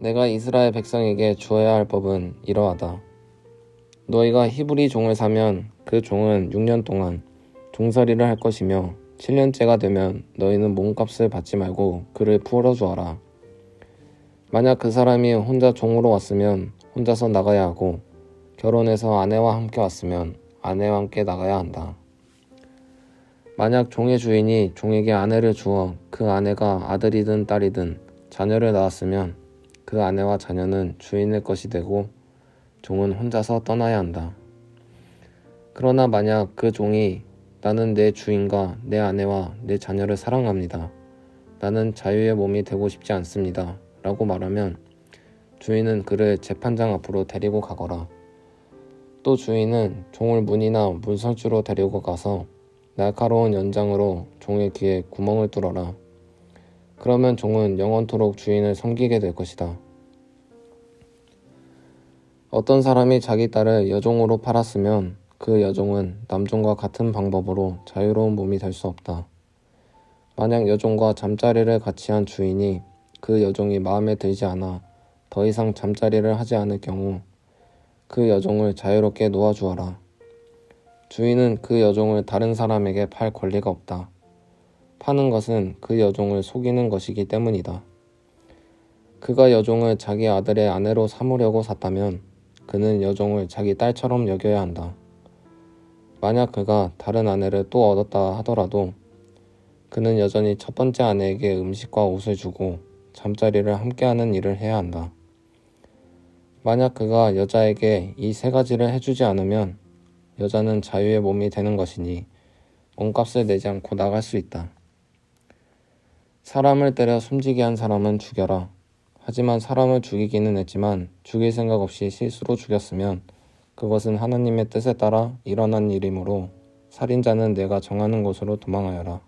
내가 이스라엘 백성에게 주어야 할 법은 이러하다. 너희가 히브리 종을 사면 그 종은 6년 동안 종살이를 할 것이며 7년째가 되면 너희는 몸값을 받지 말고 그를 풀어주어라. 만약 그 사람이 혼자 종으로 왔으면 혼자서 나가야 하고 결혼해서 아내와 함께 왔으면 아내와 함께 나가야 한다. 만약 종의 주인이 종에게 아내를 주어 그 아내가 아들이든 딸이든 자녀를 낳았으면 그 아내와 자녀는 주인의 것이 되고 종은 혼자서 떠나야 한다. 그러나 만약 그 종이 나는 내 주인과 내 아내와 내 자녀를 사랑합니다. 나는 자유의 몸이 되고 싶지 않습니다. 라고 말하면 주인은 그를 재판장 앞으로 데리고 가거라. 또 주인은 종을 문이나 문설주로 데리고 가서 날카로운 연장으로 종의 귀에 구멍을 뚫어라. 그러면 종은 영원토록 주인을 섬기게 될 것이다. 어떤 사람이 자기 딸을 여종으로 팔았으면 그 여종은 남종과 같은 방법으로 자유로운 몸이 될 수 없다. 만약 여종과 잠자리를 같이 한 주인이 그 여종이 마음에 들지 않아 더 이상 잠자리를 하지 않을 경우 그 여종을 자유롭게 놓아주어라. 주인은 그 여종을 다른 사람에게 팔 권리가 없다. 파는 것은 그 여종을 속이는 것이기 때문이다. 그가 여종을 자기 아들의 아내로 삼으려고 샀다면 그는 여종을 자기 딸처럼 여겨야 한다. 만약 그가 다른 아내를 또 얻었다 하더라도 그는 여전히 첫 번째 아내에게 음식과 옷을 주고 잠자리를 함께하는 일을 해야 한다. 만약 그가 여자에게 이 세 가지를 해주지 않으면 여자는 자유의 몸이 되는 것이니 몸값을 내지 않고 나갈 수 있다. 사람을 때려 숨지게 한 사람은 죽여라. 하지만 사람을 죽이기는 했지만 죽일 생각 없이 실수로 죽였으면 그것은 하나님의 뜻에 따라 일어난 일이므로 살인자는 내가 정하는 곳으로 도망하여라.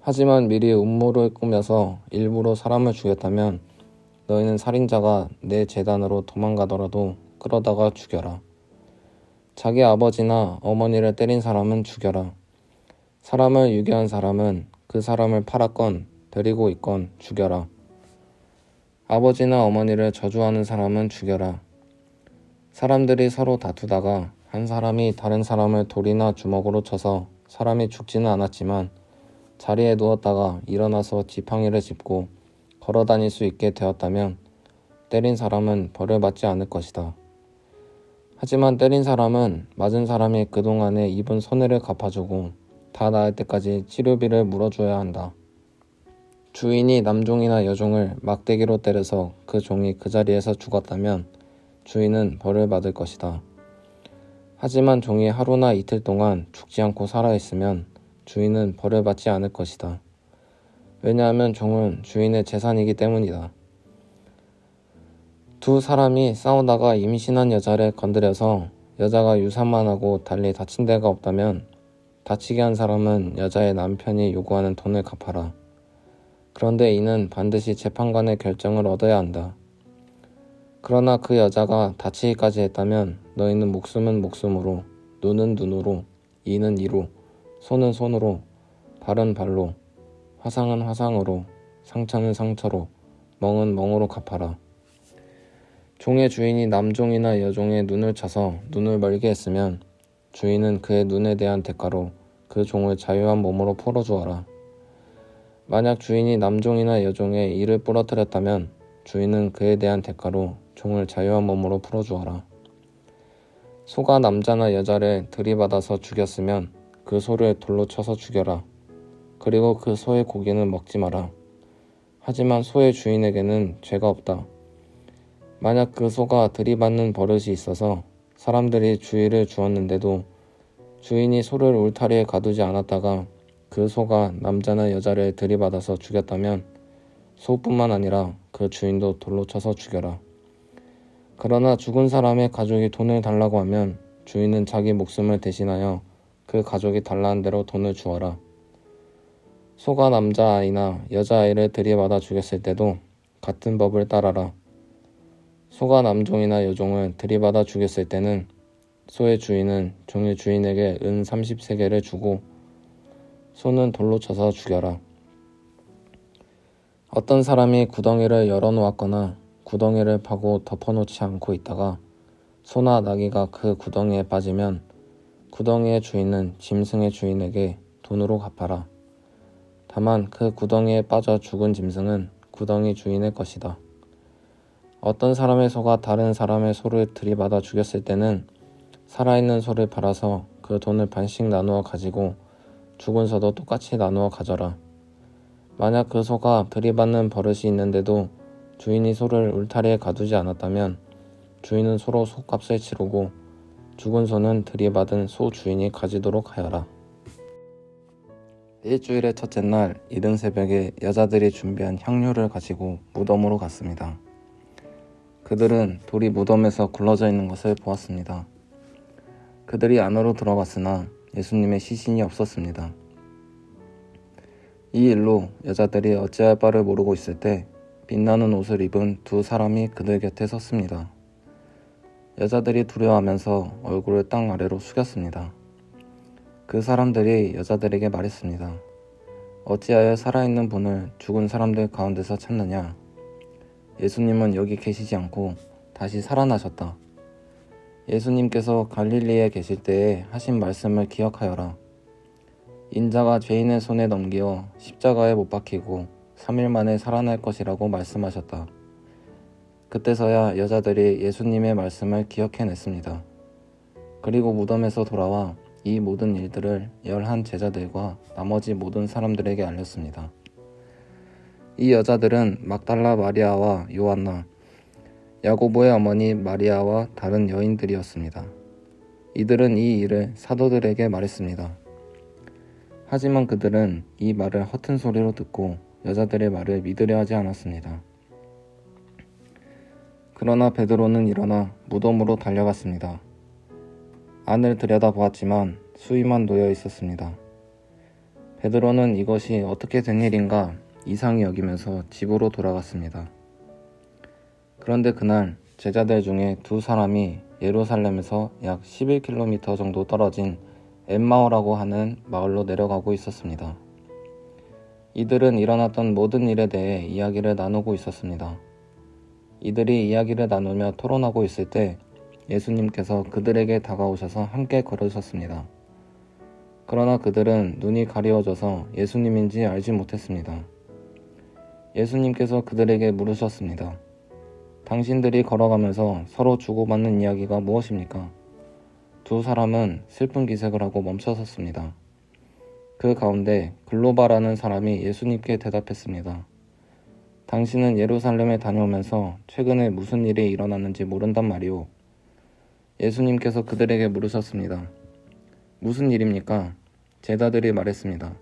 하지만 미리 음모를 꾸며서 일부러 사람을 죽였다면 너희는 살인자가 내 재단으로 도망가더라도 끌어다가 죽여라. 자기 아버지나 어머니를 때린 사람은 죽여라. 사람을 유괴한 사람은 그 사람을 팔았건 데리고 있건 죽여라. 아버지나 어머니를 저주하는 사람은 죽여라. 사람들이 서로 다투다가 한 사람이 다른 사람을 돌이나 주먹으로 쳐서 사람이 죽지는 않았지만 자리에 누웠다가 일어나서 지팡이를 짚고 걸어 다닐 수 있게 되었다면 때린 사람은 벌을 받지 않을 것이다. 하지만 때린 사람은 맞은 사람이 그동안에 입은 손해를 갚아주고 다 나을 때까지 치료비를 물어줘야 한다. 주인이 남종이나 여종을 막대기로 때려서 그 종이 그 자리에서 죽었다면 주인은 벌을 받을 것이다. 하지만 종이 하루나 이틀 동안 죽지 않고 살아있으면 주인은 벌을 받지 않을 것이다. 왜냐하면 종은 주인의 재산이기 때문이다. 두 사람이 싸우다가 임신한 여자를 건드려서 여자가 유산만 하고 달리 다친 데가 없다면 다치게 한 사람은 여자의 남편이 요구하는 돈을 갚아라. 그런데 이는 반드시 재판관의 결정을 얻어야 한다. 그러나 그 여자가 다치기까지 했다면 너희는 목숨은 목숨으로, 눈은 눈으로, 이는 이로, 손은 손으로, 발은 발로, 화상은 화상으로, 상처는 상처로, 멍은 멍으로 갚아라. 종의 주인이 남종이나 여종의 눈을 쳐서 눈을 멀게 했으면 주인은 그의 눈에 대한 대가로 그 종을 자유한 몸으로 풀어주어라. 만약 주인이 남종이나 여종의 이를 부러뜨렸다면 주인은 그에 대한 대가로 종을 자유한 몸으로 풀어주어라. 소가 남자나 여자를 들이받아서 죽였으면 그 소를 돌로 쳐서 죽여라. 그리고 그 소의 고기는 먹지 마라. 하지만 소의 주인에게는 죄가 없다. 만약 그 소가 들이받는 버릇이 있어서 사람들이 주의를 주었는데도 주인이 소를 울타리에 가두지 않았다가 그 소가 남자나 여자를 들이받아서 죽였다면 소뿐만 아니라 그 주인도 돌로 쳐서 죽여라. 그러나 죽은 사람의 가족이 돈을 달라고 하면 주인은 자기 목숨을 대신하여 그 가족이 달라는 대로 돈을 주어라. 소가 남자아이나 여자아이를 들이받아 죽였을 때도 같은 법을 따라라. 소가 남종이나 여종을 들이받아 죽였을 때는 소의 주인은 종의 주인에게 은 30세계를 주고 소는 돌로 쳐서 죽여라. 어떤 사람이 구덩이를 열어놓았거나 구덩이를 파고 덮어놓지 않고 있다가 소나 나귀가 그 구덩이에 빠지면 구덩이의 주인은 짐승의 주인에게 돈으로 갚아라. 다만 그 구덩이에 빠져 죽은 짐승은 구덩이 주인의 것이다. 어떤 사람의 소가 다른 사람의 소를 들이받아 죽였을 때는 살아있는 소를 팔아서 그 돈을 반씩 나누어 가지고 죽은 소도 똑같이 나누어 가져라. 만약 그 소가 들이받는 버릇이 있는데도 주인이 소를 울타리에 가두지 않았다면 주인은 소로 소값을 치르고 죽은 소는 들이받은 소 주인이 가지도록 하여라. 일주일의 첫째 날 이른 새벽에 여자들이 준비한 향료를 가지고 무덤으로 갔습니다. 그들은 돌이 무덤에서 굴러져 있는 것을 보았습니다. 그들이 안으로 들어갔으나 예수님의 시신이 없었습니다. 이 일로 여자들이 어찌할 바를 모르고 있을 때 빛나는 옷을 입은 두 사람이 그들 곁에 섰습니다. 여자들이 두려워하면서 얼굴을 땅 아래로 숙였습니다. 그 사람들이 여자들에게 말했습니다. 어찌하여 살아있는 분을 죽은 사람들 가운데서 찾느냐? 예수님은 여기 계시지 않고 다시 살아나셨다. 예수님께서 갈릴리에 계실 때에 하신 말씀을 기억하여라. 인자가 죄인의 손에 넘겨 십자가에 못 박히고 3일 만에 살아날 것이라고 말씀하셨다. 그때서야 여자들이 예수님의 말씀을 기억해냈습니다. 그리고 무덤에서 돌아와 이 모든 일들을 열한 제자들과 나머지 모든 사람들에게 알렸습니다. 이 여자들은 막달라 마리아와 요한나, 야고보의 어머니 마리아와 다른 여인들이었습니다. 이들은 이 일을 사도들에게 말했습니다. 하지만 그들은 이 말을 허튼 소리로 듣고 여자들의 말을 믿으려 하지 않았습니다. 그러나 베드로는 일어나 무덤으로 달려갔습니다. 안을 들여다보았지만 수위만 놓여 있었습니다. 베드로는 이것이 어떻게 된 일인가 이상히 여기면서 집으로 돌아갔습니다. 그런데 그날 제자들 중에 두 사람이 예루살렘에서 약 11km 정도 떨어진 엠마오라고 하는 마을로 내려가고 있었습니다. 이들은 일어났던 모든 일에 대해 이야기를 나누고 있었습니다. 이들이 이야기를 나누며 토론하고 있을 때 예수님께서 그들에게 다가오셔서 함께 걸으셨습니다. 그러나 그들은 눈이 가리워져서 예수님인지 알지 못했습니다. 예수님께서 그들에게 물으셨습니다. 당신들이 걸어가면서 서로 주고받는 이야기가 무엇입니까? 두 사람은 슬픈 기색을 하고 멈춰섰습니다. 그 가운데 글로바라는 사람이 예수님께 대답했습니다. 당신은 예루살렘에 다녀오면서 최근에 무슨 일이 일어났는지 모른단 말이오. 예수님께서 그들에게 물으셨습니다. 무슨 일입니까? 제자들이 말했습니다.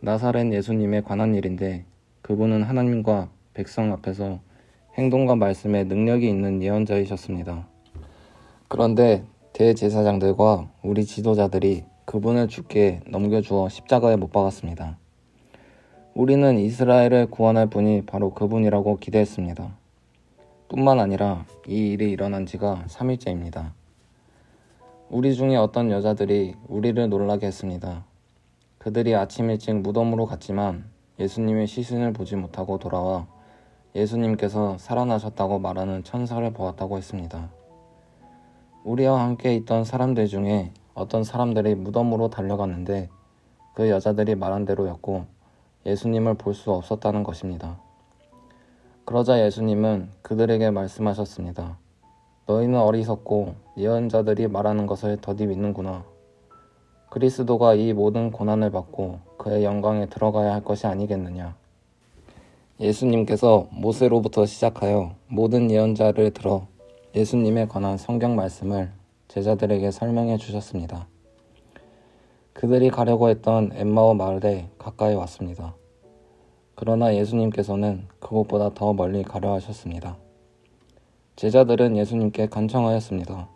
나사렛 예수님에 관한 일인데 그분은 하나님과 백성 앞에서 행동과 말씀에 능력이 있는 예언자이셨습니다. 그런데 대제사장들과 우리 지도자들이 그분을 죽게 넘겨주어 십자가에 못 박았습니다. 우리는 이스라엘을 구원할 분이 바로 그분이라고 기대했습니다. 뿐만 아니라 이 일이 일어난 지가 3일째입니다. 우리 중에 어떤 여자들이 우리를 놀라게 했습니다. 그들이 아침 일찍 무덤으로 갔지만 예수님의 시신을 보지 못하고 돌아와 예수님께서 살아나셨다고 말하는 천사를 보았다고 했습니다. 우리와 함께 있던 사람들 중에 어떤 사람들이 무덤으로 달려갔는데 그 여자들이 말한 대로였고 예수님을 볼 수 없었다는 것입니다. 그러자 예수님은 그들에게 말씀하셨습니다. 너희는 어리석고 예언자들이 말하는 것을 더디 믿는구나. 그리스도가 이 모든 고난을 받고 그의 영광에 들어가야 할 것이 아니겠느냐. 예수님께서 모세로부터 시작하여 모든 예언자를 들어 예수님에 관한 성경 말씀을 제자들에게 설명해 주셨습니다. 그들이 가려고 했던 엠마오 마을에 가까이 왔습니다. 그러나 예수님께서는 그곳보다 더 멀리 가려 하셨습니다. 제자들은 예수님께 간청하였습니다.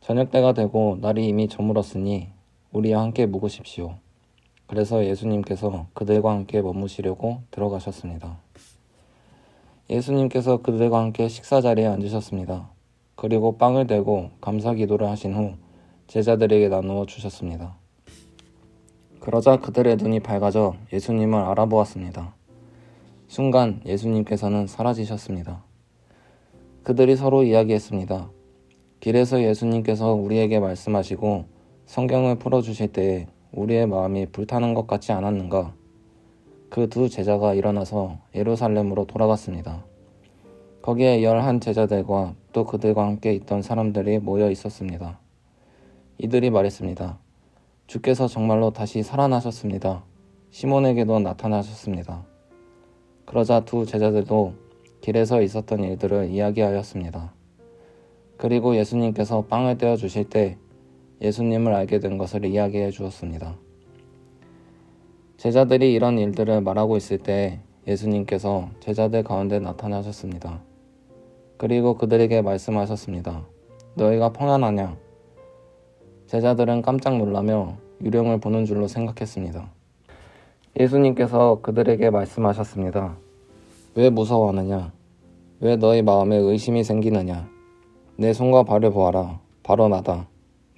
저녁 때가 되고 날이 이미 저물었으니 우리와 함께 묵으십시오. 그래서 예수님께서 그들과 함께 머무시려고 들어가셨습니다. 예수님께서 그들과 함께 식사 자리에 앉으셨습니다. 그리고 빵을 대고 감사 기도를 하신 후 제자들에게 나누어 주셨습니다. 그러자 그들의 눈이 밝아져 예수님을 알아보았습니다. 순간 예수님께서는 사라지셨습니다. 그들이 서로 이야기했습니다. 길에서 예수님께서 우리에게 말씀하시고 성경을 풀어주실 때에 우리의 마음이 불타는 것 같지 않았는가? 그 두 제자가 일어나서 예루살렘으로 돌아갔습니다. 거기에 열한 제자들과 또 그들과 함께 있던 사람들이 모여 있었습니다. 이들이 말했습니다. 주께서 정말로 다시 살아나셨습니다. 시몬에게도 나타나셨습니다. 그러자 두 제자들도 길에서 있었던 일들을 이야기하였습니다. 그리고 예수님께서 빵을 떼어 주실 때 예수님을 알게 된 것을 이야기해 주었습니다. 제자들이 이런 일들을 말하고 있을 때 예수님께서 제자들 가운데 나타나셨습니다. 그리고 그들에게 말씀하셨습니다. 너희가 평안하냐? 제자들은 깜짝 놀라며 유령을 보는 줄로 생각했습니다. 예수님께서 그들에게 말씀하셨습니다. 왜 무서워하느냐? 왜 너희 마음에 의심이 생기느냐? 내 손과 발을 보아라. 바로 나다.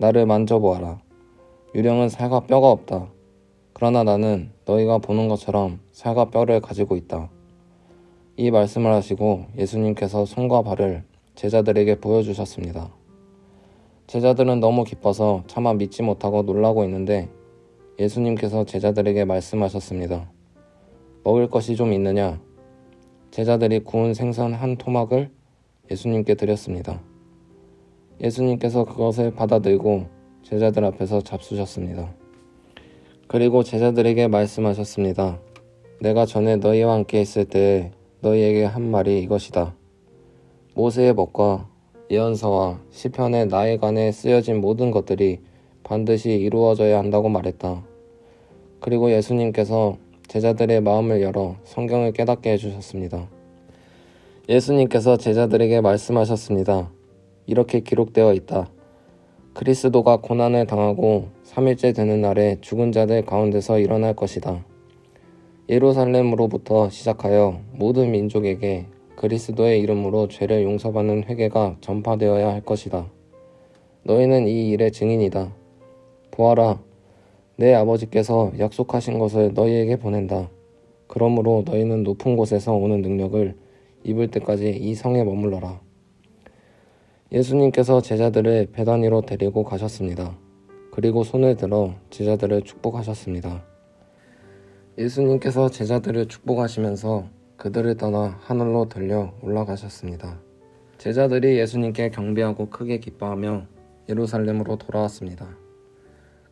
나를 만져보아라. 유령은 살과 뼈가 없다. 그러나 나는 너희가 보는 것처럼 살과 뼈를 가지고 있다. 이 말씀을 하시고 예수님께서 손과 발을 제자들에게 보여주셨습니다. 제자들은 너무 기뻐서 차마 믿지 못하고 놀라고 있는데 예수님께서 제자들에게 말씀하셨습니다. 먹을 것이 좀 있느냐? 제자들이 구운 생선 한 토막을 예수님께 드렸습니다. 예수님께서 그것을 받아들고 제자들 앞에서 잡수셨습니다. 그리고 제자들에게 말씀하셨습니다. 내가 전에 너희와 함께 있을 때 너희에게 한 말이 이것이다. 모세의 법과 예언서와 시편의 나에 관해 쓰여진 모든 것들이 반드시 이루어져야 한다고 말했다. 그리고 예수님께서 제자들의 마음을 열어 성경을 깨닫게 해주셨습니다. 예수님께서 제자들에게 말씀하셨습니다. 이렇게 기록되어 있다. 그리스도가 고난을 당하고 3일째 되는 날에 죽은 자들 가운데서 일어날 것이다. 예루살렘으로부터 시작하여 모든 민족에게 그리스도의 이름으로 죄를 용서받는 회개가 전파되어야 할 것이다. 너희는 이 일의 증인이다. 보아라, 내 아버지께서 약속하신 것을 너희에게 보낸다. 그러므로 너희는 높은 곳에서 오는 능력을 입을 때까지 이 성에 머물러라. 예수님께서 제자들을 배단위로 데리고 가셨습니다. 그리고 손을 들어 제자들을 축복하셨습니다. 예수님께서 제자들을 축복하시면서 그들을 떠나 하늘로 들려 올라가셨습니다. 제자들이 예수님께 경배하고 크게 기뻐하며 예루살렘으로 돌아왔습니다.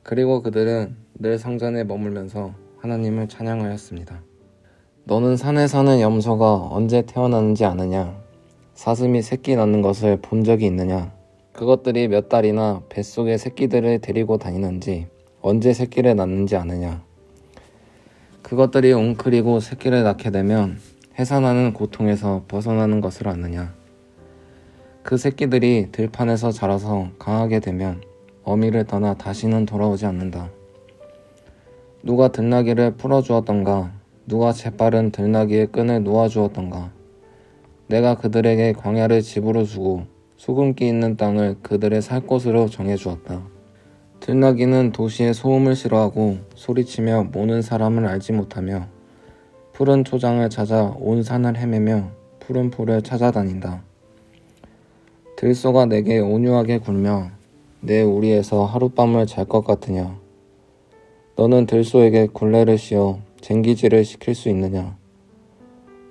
그리고 그들은 늘 성전에 머물면서 하나님을 찬양하였습니다. 너는 산에 사는 염소가 언제 태어나는지 아느냐? 사슴이 새끼 낳는 것을 본 적이 있느냐? 그것들이 몇 달이나 뱃속에 새끼들을 데리고 다니는지 언제 새끼를 낳는지 아느냐? 그것들이 웅크리고 새끼를 낳게 되면 해산하는 고통에서 벗어나는 것을 아느냐? 그 새끼들이 들판에서 자라서 강하게 되면 어미를 떠나 다시는 돌아오지 않는다. 누가 들나귀를 풀어주었던가? 누가 재빠른 들나귀의 끈을 놓아주었던가? 내가 그들에게 광야를 집으로 주고 소금기 있는 땅을 그들의 살 곳으로 정해 주었다. 들나귀는 도시의 소음을 싫어하고 소리치며 모는 사람을 알지 못하며 푸른 초장을 찾아 온 산을 헤매며 푸른 풀을 찾아다닌다. 들소가 내게 온유하게 굴며 내 우리에서 하룻밤을 잘 것 같으냐. 너는 들소에게 굴레를 씌워 쟁기질을 시킬 수 있느냐.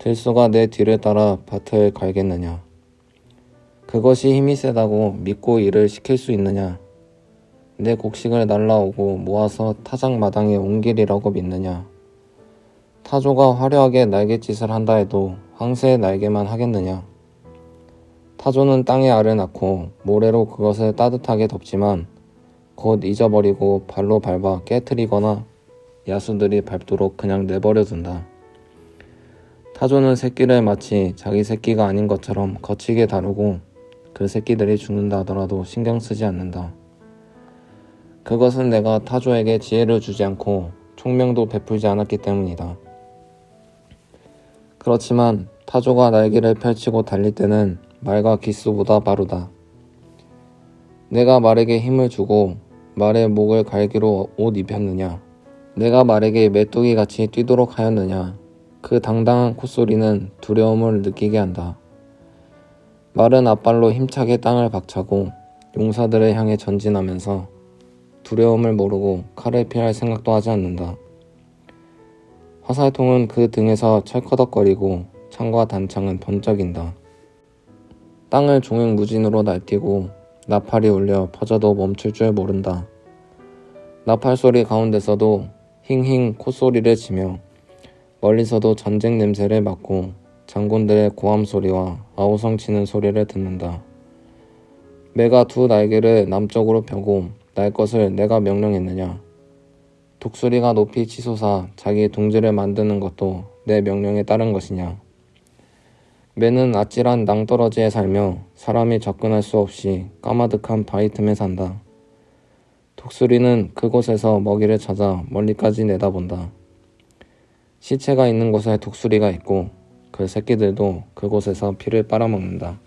들소가 내 뒤를 따라 밭을 갈겠느냐. 그것이 힘이 세다고 믿고 일을 시킬 수 있느냐. 내 곡식을 날라오고 모아서 타작 마당에 옮기리라고 믿느냐. 타조가 화려하게 날갯짓을 한다 해도 황새의 날개만 하겠느냐. 타조는 땅에 알을 낳고 모래로 그것을 따뜻하게 덮지만 곧 잊어버리고 발로 밟아 깨뜨리거나 야수들이 밟도록 그냥 내버려 둔다. 타조는 새끼를 마치 자기 새끼가 아닌 것처럼 거치게 다루고 그 새끼들이 죽는다 하더라도 신경 쓰지 않는다. 그것은 내가 타조에게 지혜를 주지 않고 총명도 베풀지 않았기 때문이다. 그렇지만 타조가 날개를 펼치고 달릴 때는 말과 기수보다 빠르다. 내가 말에게 힘을 주고 말의 목을 갈기로 옷 입혔느냐? 내가 말에게 메뚜기 같이 뛰도록 하였느냐? 그 당당한 콧소리는 두려움을 느끼게 한다. 마른 앞발로 힘차게 땅을 박차고 용사들을 향해 전진하면서 두려움을 모르고 칼을 피할 생각도 하지 않는다. 화살통은 그 등에서 철커덕거리고 창과 단창은 번쩍인다. 땅을 종횡무진으로 날뛰고 나팔이 울려 퍼져도 멈출 줄 모른다. 나팔 소리 가운데서도 힝힝 콧소리를 치며 멀리서도 전쟁 냄새를 맡고 장군들의 고함 소리와 아우성 치는 소리를 듣는다. 매가 두 날개를 남쪽으로 펴고 날 것을 내가 명령했느냐? 독수리가 높이 치솟아 자기 둥지를 만드는 것도 내 명령에 따른 것이냐? 매는 아찔한 낭떠러지에 살며 사람이 접근할 수 없이 까마득한 바위 틈에 산다. 독수리는 그곳에서 먹이를 찾아 멀리까지 내다본다. 시체가 있는 곳에 독수리가 있고 그 새끼들도 그곳에서 피를 빨아먹는다.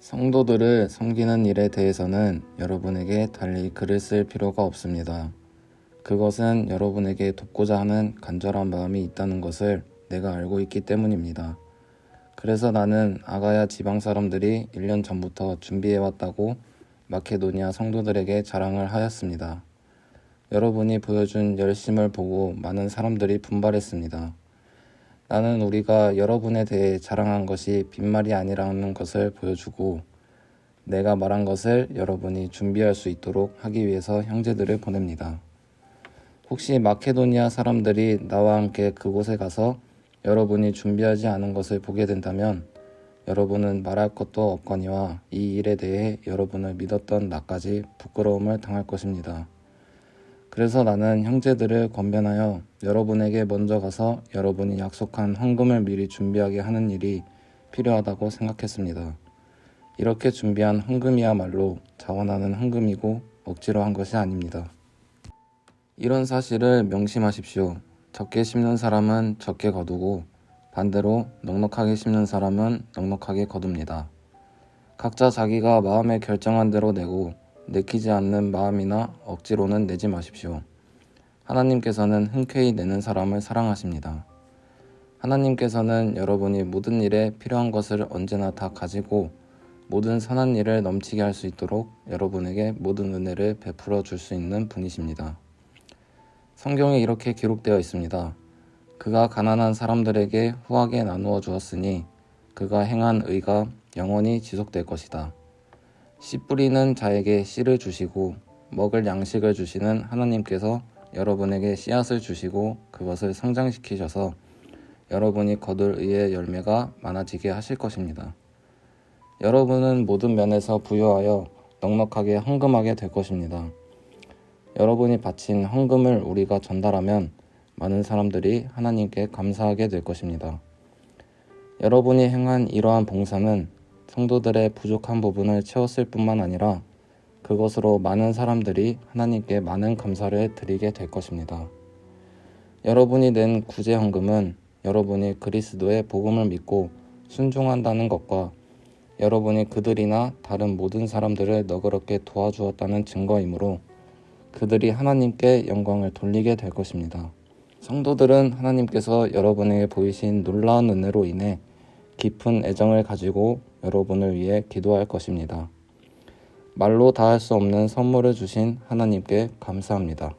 성도들을 섬기는 일에 대해서는 여러분에게 달리 글을 쓸 필요가 없습니다. 그것은 여러분에게 돕고자 하는 간절한 마음이 있다는 것을 내가 알고 있기 때문입니다. 그래서 나는 아가야 지방 사람들이 1년 전부터 준비해왔다고 마케도니아 성도들에게 자랑을 하였습니다. 여러분이 보여준 열심을 보고 많은 사람들이 분발했습니다. 나는 우리가 여러분에 대해 자랑한 것이 빈말이 아니라는 것을 보여주고 내가 말한 것을 여러분이 준비할 수 있도록 하기 위해서 형제들을 보냅니다. 혹시 마케도니아 사람들이 나와 함께 그곳에 가서 여러분이 준비하지 않은 것을 보게 된다면 여러분은 말할 것도 없거니와 이 일에 대해 여러분을 믿었던 나까지 부끄러움을 당할 것입니다. 그래서 나는 형제들을 권변하여 여러분에게 먼저 가서 여러분이 약속한 헌금을 미리 준비하게 하는 일이 필요하다고 생각했습니다. 이렇게 준비한 헌금이야말로 자원하는 헌금이고 억지로 한 것이 아닙니다. 이런 사실을 명심하십시오. 적게 심는 사람은 적게 거두고 반대로 넉넉하게 심는 사람은 넉넉하게 거둡니다. 각자 자기가 마음에 결정한 대로 내고 내키지 않는 마음이나 억지로는 내지 마십시오. 하나님께서는 흔쾌히 내는 사람을 사랑하십니다. 하나님께서는 여러분이 모든 일에 필요한 것을 언제나 다 가지고 모든 선한 일을 넘치게 할 수 있도록 여러분에게 모든 은혜를 베풀어 줄 수 있는 분이십니다. 성경에 이렇게 기록되어 있습니다. 그가 가난한 사람들에게 후하게 나누어 주었으니 그가 행한 의가 영원히 지속될 것이다. 씨 뿌리는 자에게 씨를 주시고 먹을 양식을 주시는 하나님께서 여러분에게 씨앗을 주시고 그것을 성장시키셔서 여러분이 거둘 의의 열매가 많아지게 하실 것입니다. 여러분은 모든 면에서 부유하여 넉넉하게 헌금하게 될 것입니다. 여러분이 바친 헌금을 우리가 전달하면 많은 사람들이 하나님께 감사하게 될 것입니다. 여러분이 행한 이러한 봉사는 성도들의 부족한 부분을 채웠을 뿐만 아니라 그것으로 많은 사람들이 하나님께 많은 감사를 드리게 될 것입니다. 여러분이 낸 구제 헌금은 여러분이 그리스도의 복음을 믿고 순종한다는 것과 여러분이 그들이나 다른 모든 사람들을 너그럽게 도와주었다는 증거이므로 그들이 하나님께 영광을 돌리게 될 것입니다. 성도들은 하나님께서 여러분에게 보이신 놀라운 은혜로 인해 깊은 애정을 가지고 여러분을 위해 기도할 것입니다. 말로 다 할 수 없는 선물을 주신 하나님께 감사합니다.